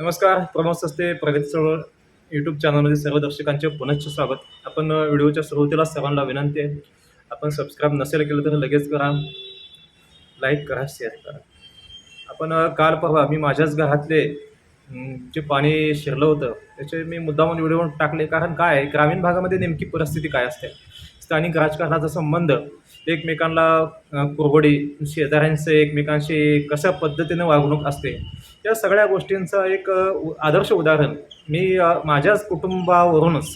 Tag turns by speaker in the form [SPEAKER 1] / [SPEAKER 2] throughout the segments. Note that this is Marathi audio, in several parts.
[SPEAKER 1] नमस्कार प्रमोद सस्ते प्रगती चळवळ यूट्यूब चॅनलमध्ये सर्व दर्शकांचे पुनश्च स्वागत. आपण व्हिडिओच्या सुरुवातीला सर्वांना विनंती आहे आपण सबस्क्राईब नसेल केलं तर लगेच करा. लाईक करा शेअर करा. आपण काल परवा मी माझ्याच घरातले जे पाणी शिरलं होतं त्याचे मी मुद्दामून व्हिडिओ टाकले. कारण काय ग्रामीण भागामध्ये नेमकी परिस्थिती काय असते? स्थानिक राजकारणाचा संबंध एकमेकांना अ, शेजाऱ्यांचे एकमेकांशी कशा पद्धतीने वागणूक असते या सगळ्या गोष्टींचं एक आदर्श उदाहरण मी माझ्याच कुटुंबावरूनच.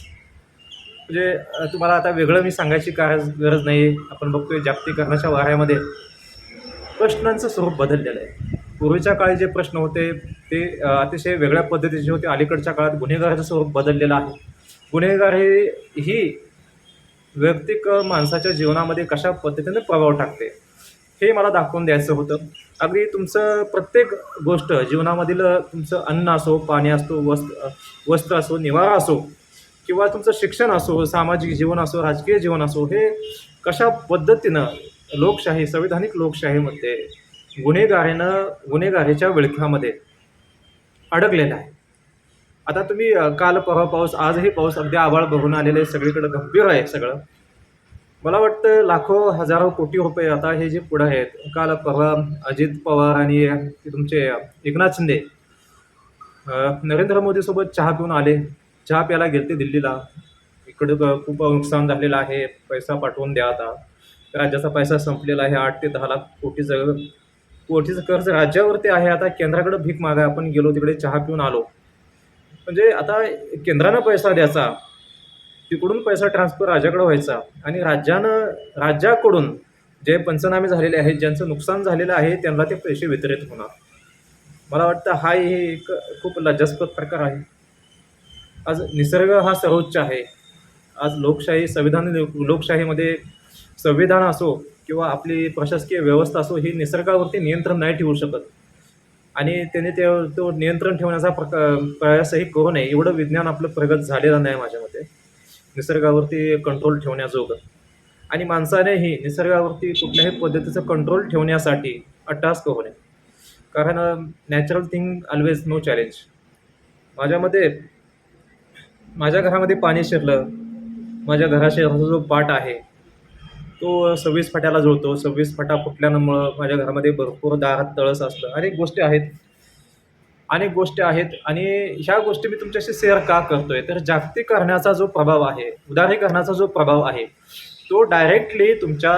[SPEAKER 1] म्हणजे तुम्हाला आता वेगळं मी सांगायची काय गरज नाही. आपण बघतोय जागतिकीकरणाच्या वाऱ्यामध्ये प्रश्नांचं स्वरूप बदललेलं आहे. पूर्वीच्या काळी जे प्रश्न होते ते अतिशय वेगळ्या पद्धतीचे होते. अलीकडच्या काळात गुन्हेगाराचं स्वरूप बदललेलं आहे. गुन्हेगार हे ही वैयक्तिक माणसाच्या जीवनामध्ये कशा पद्धतीने प्रभाव टाकते हे मला दाखवून द्यायचं होतं. अगदी तुमचं प्रत्येक गोष्ट जीवनामधील तुमचं अन्न असो पाणी असो वस्त्र वस्त्र असो निवारा असो किंवा तुमचं शिक्षण असो सामाजिक जीवन असो राजकीय जीवन असो हे कशा पद्धतीनं लोकशाही संविधानिक लोकशाहीमध्ये गुन्हेगारीनं गुन्हेगारीच्या विळख्यामध्ये अडकलेलं आहे. आता तुम्ही काल परवा पाऊस आजही पाऊस अगदी आभाळ बघून आलेले आहे सगळीकडे गंभीर आहे सगळं. मला वाटतं लाखो हजारो कोटी रुपये आता हे जे पुढं आहेत काल परवा अजित पवार आणि ते तुमचे एकनाथ शिंदे नरेंद्र मोदीसोबत चहा पिऊन आले. चहा प्यायला गेलते दिल्लीला. इकडं खूप नुकसान झालेलं आहे. पैसा पाठवून द्या आता. राज्याचा पैसा संपलेला आहे. आठ ते दहा लाख कोटीचं कोटीचं कर्ज राज्यावरती आहे आता केंद्राकडे भीक मागा आपण गेलो तिकडे चहा पिऊन आलो. म्हणजे आता केंद्रानं पैसा द्यायचा. तिकडून पैसा ट्रान्सफर राज्याकडे व्हायचा. आणि राज्यानं राज्याकडून जे पंचनामे झालेले आहेत ज्यांचं नुकसान झालेलं आहे त्यांना ते पैसे वितरित होणार. मला वाटतं हा हे एक खूप लज्जास्पद प्रकार आहे. आज निसर्ग हा सर्वोच्च आहे. आज लोकशाही संविधान लोकशाहीमध्ये संविधान असो किंवा आपली प्रशासकीय व्यवस्था असो ही निसर्गावरती नियंत्रण नाही ठेवू शकत. आणि त्याने ते तो नियंत्रण ठेवण्याचा प्रका प्रयासही करू नये. एवढं विज्ञान आपलं प्रगत झालेलं नाही माझ्या मते. निसर्गावरती कंट्रोल ठेवण्याजोगं. आणि माणसानेही निसर्गावरती कुठल्याही पद्धतीचं कंट्रोल ठेवण्यासाठी अट्टास होणे. कारण natural thing always no challenge माझ्यामध्ये माझ्या घरामध्ये पाणी शिरलं माझ्या घराशेजारचा जो पाट आहे तो सव्वीस फाट्याला जुळतो. सव्वीस फाटा फुटल्यामुळं माझ्या घरामध्ये भरपूर दारात तळस असलं. अनेक गोष्टी आहेत. अनेक गोष्टी आहेत आणि ह्या गोष्टी मी तुमच्याशी शेअर का करतोय? तर जागतिकरणाचा जो प्रभाव आहे उदारीकरणाचा जो प्रभाव आहे तो डायरेक्टली तुमच्या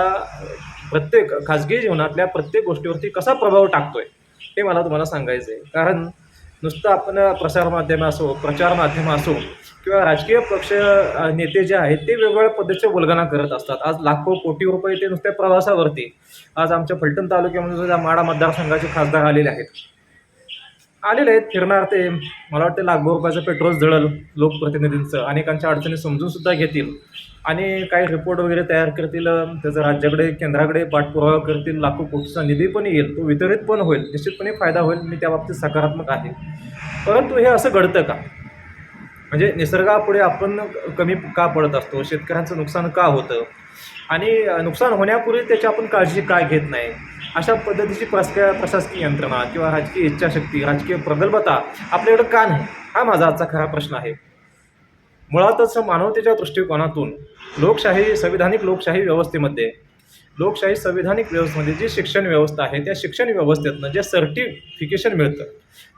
[SPEAKER 1] प्रत्येक खाजगी जीवनातल्या प्रत्येक गोष्टीवरती कसा प्रभाव टाकतोय हे मला तुम्हाला सांगायचं आहे कारण नुसतं आपण प्रसारमाध्यम असो प्रचार माध्यम असो किंवा राजकीय पक्ष नेते जे आहेत ते वेगवेगळ्या पद्धतीच्या वल्गना करत असतात. आज लाखो कोटी रुपये ते नुसत्या प्रवासावरती. आज आमच्या फलटण तालुक्यामध्ये सुद्धा माडा मतदारसंघाचे खासदार आलेले आहेत. आलेले आहेत फिरणार ते. मला वाटतं लाखभर रुपयाचं पेट्रोल जळल लोकप्रतिनिधींचं. अनेकांच्या अडचणी समजून सुद्धा घेतील. आणि काही रिपोर्ट वगैरे तयार करतील त्याचं राज्याकडे केंद्राकडे पाठपुरावा करतील लाखो कोटीचा निधी पण येईल. तो वितरित पण होईल. निश्चितपणे फायदा होईल. मी त्या बाबतीत सकारात्मक आहे. परंतु हे असं घडतं का? म्हणजे निसर्गापुढे आपण कमी का पडत असतो? शेतकऱ्यांचं नुकसान का होतं? आणि नुकसान होण्यापूर्वी त्याची आपण काळजी काय घेत नाही? अशा पद्धतीची प्रशासकीय प्रशासकीय यंत्रणा किंवा राजकीय इच्छाशक्ती राजकीय प्रगल्भता आपल्याकडे का नाही? हा माझा आजचा खरा प्रश्न आहे. मुळातच मानवतेच्या दृष्टिकोनातून लोकशाही संविधानिक लोकशाही व्यवस्थेमध्ये लोकशाही संविधानिक व्यवस्थेमध्ये जी शिक्षण व्यवस्था आहे त्या शिक्षण व्यवस्थेतनं जे सर्टिफिकेशन मिळतं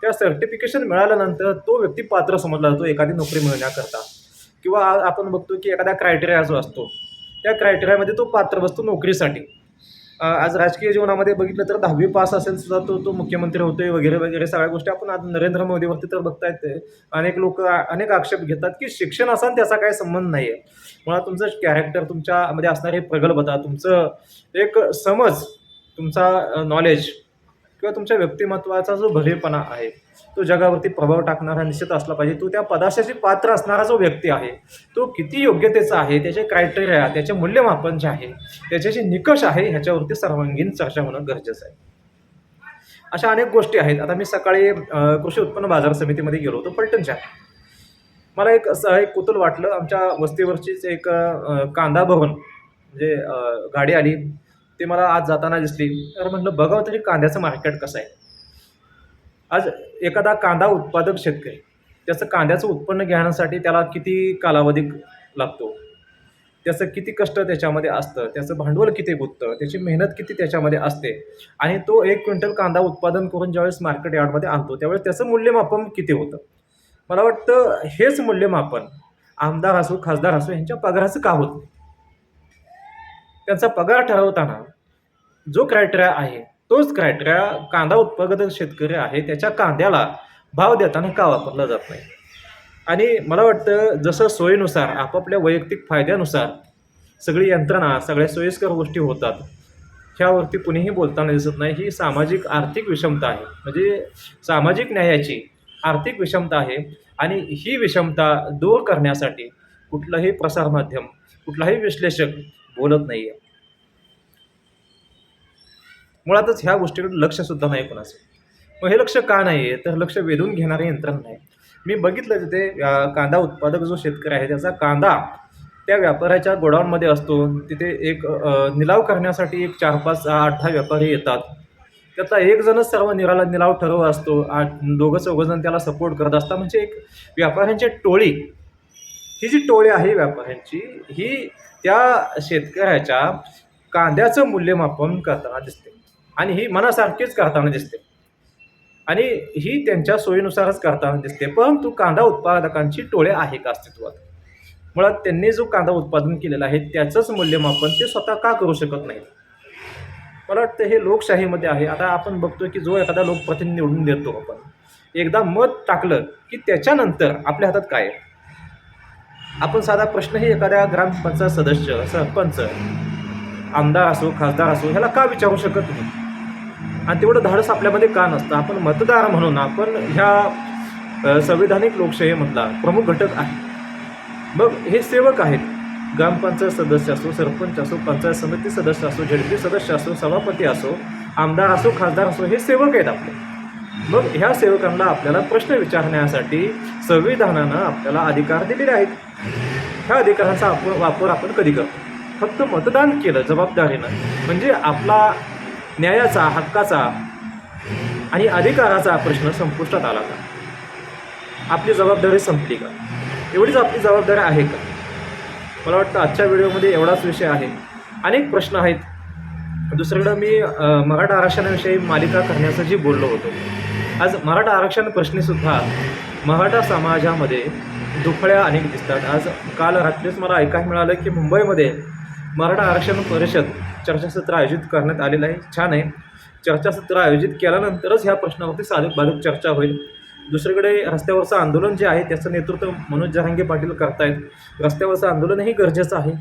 [SPEAKER 1] त्या सर्टिफिकेशन मिळाल्यानंतर तो व्यक्ती पात्र समजला जातो एखादी नोकरी मिळण्याकरता. किंवा आपण बघतो की एखादा क्रायटेरिया जो असतो त्या क्रायटेरियामध्ये तो पात्र बसतो नोकरीसाठी आज राजकीय जीवनामध्ये बघितलं तर दहावी पास असेल सुद्धा तो तो मुख्यमंत्री होतोय वगैरे वगैरे सगळ्या गोष्टी आपण आज नरेंद्र मोदीवरती तर बघतायत ते. अनेक लोक अनेक आक्षेप घेतात की शिक्षण असा त्याचा काही संबंध नाही आहे मुळात तुमचं कॅरेक्टर तुमच्यामध्ये असणारी प्रगल्भता तुमचं एक समज तुमचा नॉलेज किंवा तुमच्या व्यक्तिमत्वाचा जो भरीरपणा आहे तो जगावरती प्रभाव टाकणारा निश्चित असला पाहिजे तो त्या पदाशाची पात्र असणारा जो व्यक्ती आहे तो किती योग्यतेचा आहे त्याचे क्रायटेरिया त्याचे मूल्यमापन जे आहे त्याचे जे निकष आहे ह्याच्यावरती सर्वांगीण चर्चा होणं गरजेचं आहे. अशा अनेक गोष्टी आहेत. आता मी सकाळी कृषी उत्पन्न बाजार समितीमध्ये गेलो होतो पलटणच्या मला एक असं एक कुतूल वाटलं आमच्या वस्तीवरचीच एक कांदा भवन म्हणजे गाडी आली. ते मला आज जाताना दिसली. तर म्हटलं बघावं तरी कांद्याचं मार्केट कसं आहे. आज एखादा कांदा उत्पादक शेतकरी त्याचं कांद्याचं उत्पन्न घेण्यासाठी त्याला किती कालावधी लागतो? त्याचं किती कष्ट त्याच्यामध्ये असतं? त्याचं भांडवल किती गुंततं? त्याची मेहनत किती त्याच्यामध्ये असते? आणि तो एक क्विंटल कांदा उत्पादन करून ज्यावेळेस मार्केट यार्डमध्ये आणतो त्यावेळेस त्याचं मूल्यमापन किती होतं? मला वाटतं हेच मूल्यमापन आमदार असो खासदार असो यांच्या पगाराचं का होत नाही? त्यांचा पगार ठरवताना जो क्रायटेरिया आहे तोच क्रायटेरिया कांदा उत्पादक शेतकरी आहे त्याच्या कांद्याला भाव देताना का वापरला जात नाही? आणि मला वाटतं जसं सोयीनुसार आपापल्या वैयक्तिक फायद्यानुसार सगळी यंत्रणा सगळ्या सोयीस्कर गोष्टी होतात ह्यावरती कुणीही बोलताना दिसत नाही. ही सामाजिक आर्थिक विषमता आहे. म्हणजे सामाजिक न्यायाची आर्थिक विषमता आहे आणि ही विषमता दूर करण्यासाठी कुठलंही प्रसारमाध्यम कुठलाही विश्लेषक बोलत नाही आहे मुळातच ह्या गोष्टीकडे लक्षसुद्धा नाही कोणाचं. मग हे लक्ष का नाही आहे तर लक्ष वेधून घेणारे यंत्रणा नाही. मी बघितलं तिथे कांदा उत्पादक जो शेतकरी आहे त्याचा कांदा त्या व्यापाऱ्याच्या गोडाऊनमध्ये असतो. तिथे एक निलाव करण्यासाठी एक चार पाच सहा आठ दहा व्यापारी येतात. त्यातला एक जणच सर्व निराला निलाव ठरव असतो. आठ दोघं चौघंजण त्याला सपोर्ट करत असतात. म्हणजे एक व्यापाऱ्यांची टोळी ही जी टोळी आहे व्यापाऱ्यांची ही त्या शेतकऱ्याच्या कांद्याचं मूल्यमापन करताना दिसते. आणि ही मनासारखीच करताना दिसते. आणि ही त्यांच्या सोयीनुसारच करताना दिसते. परंतु कांदा उत्पादकांची टोळे आहे का अस्तित्वात. मुळात त्यांनी जो कांदा उत्पादन केलेला आहे त्याचंच मूल्यमापन ते स्वतः का करू शकत नाहीत? मला वाटतं हे लोकशाहीमध्ये आहे. आता आपण बघतो की जो एखादा लोकप्रतिनिधी निवडून देतो आपण एकदा मत टाकलं की त्याच्यानंतर आपल्या हातात काय आहे? आपण साधा प्रश्नही एखाद्या ग्रामपंचायत सदस्य सरपंच आमदार असो खासदार असो ह्याला का विचारू शकत नाही? आणि तेवढं धाडस आपल्यामध्ये का नसतं? आपण मतदार म्हणून आपण ह्या संविधानिक लोकशाहीमधला प्रमुख घटक आहे. मग हे सेवक आहेत. ग्रामपंचायत सदस्य असो सरपंच असो पंचायत समिती सदस्य असो झडपी सदस्य असो सभापती असो आमदार असो खासदार असो हे सेवक आहेत आपले. मग ह्या सेवकांना आपल्याला प्रश्न विचारण्यासाठी संविधानानं आपल्याला अधिकार दिलेले आहेत. ह्या अधिकाराचा आपण वापर आपण कधी करतो? फक्त मतदान केलं जबाबदारीनं. म्हणजे आपला न्यायाचा हक्काचा आणि अधिकाराचा प्रश्न संपुष्टात आला का? आपली जबाबदारी संपली का? एवढीच आपली जबाबदारी आहे का? मला वाटतं आजच्या व्हिडिओमध्ये एवढाच विषय आहे. अनेक प्रश्न आहेत. दुसरीकडं मी मराठा आरक्षणाविषयी मालिका करण्याचं जी बोललो होतो. आज मराठा आरक्षण प्रश्नीसुद्धा मराठा समाजामध्ये दुखळ्या अनेक दिसतात. आज काल रात्रीच मला ऐकायला मिळालं की मुंबईमध्ये मराठा आरक्षण परिषद चर्चासत्र आयोजित करण्यात आलेलं आहे. छान आहे. चर्चासत्र आयोजित केल्यानंतरच ह्या प्रश्नावरती साधक बाधक चर्चा होईल. दुसरीकडे रस्त्यावरचं आंदोलन जे आहे त्याचं नेतृत्व मनोज जहांगे पाटील करतायत. रस्त्यावरचं आंदोलनही गरजेचं आहे.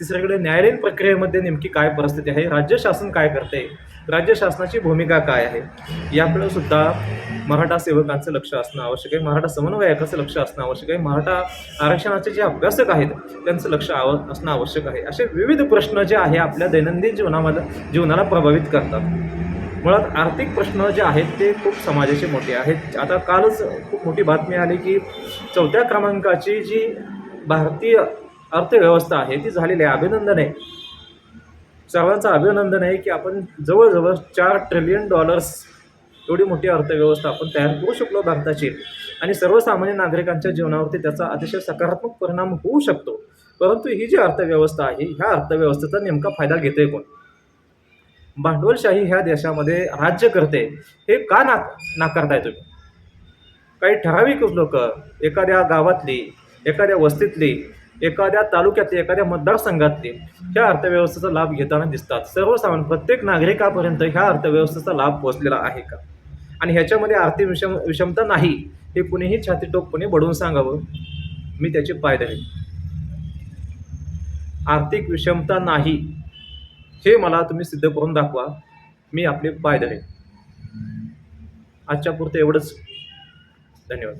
[SPEAKER 1] तिसरीकडे न्यायालयीन प्रक्रियेमध्ये नेमकी काय परिस्थिती आहे? राज्य शासन काय करते राज्य शासनाची भूमिका काय आहे? याकडे सुद्धा मराठा सेवकांचं लक्ष असणं आवश्यक आहे. मराठा समन्वयकाचं लक्ष असणं आवश्यक आहे. मराठा आरक्षणाचे जे अभ्यासक आहेत त्यांचं लक्ष आव असणं आवश्यक आहे. असे विविध प्रश्न जे आहे आपल्या दैनंदिन जीवनामध्ये जीवनाला प्रभावित करतात. मुळात आर्थिक प्रश्न जे आहेत ते खूप समाजाचे मोठे आहेत. आता कालच खूप मोठी बातमी आली की चौथ्या क्रमांकाची जी भारतीय अर्थव्यवस्था आहे ती झालेली आहे अभिनंदन आहे सर्वांचं अभिनंदन आहे की आपण जवळजवळ चार ट्रिलियन डॉलर्स एवढी मोठी अर्थव्यवस्था आपण तयार करू शकलो भारताची. आणि सर्वसामान्य नागरिकांच्या जीवनावरती त्याचा अतिशय सकारात्मक परिणाम होऊ शकतो. परंतु ही जी अर्थव्यवस्था आहे ह्या अर्थव्यवस्थेचा नेमका फायदा घेते कोण? भांडवलशाही ह्या देशामध्ये राज्य करते. हे का ना नाकारताय तुम्ही? काही ठराविक लोक एखाद्या गावातली एखाद्या वस्तीतली एखाद्या तालुक्यातली एखाद्या मतदारसंघातील ह्या अर्थव्यवस्थेचा लाभ घेताना दिसतात. सर्वसामान्य प्रत्येक नागरिकापर्यंत ह्या अर्थव्यवस्थेचा लाभ पोहोचलेला आहे का? आणि ह्याच्यामध्ये आर्थिक विषम विषमता नाही हे कुणीही छातीटोकपणे बडवून सांगावं? मी त्याची पाय धरेन. आर्थिक विषमता नाही हे मला तुम्ही सिद्ध करून दाखवा. मी आपले पाय धरेन. आजच्या पुरतं एवढंच. धन्यवाद.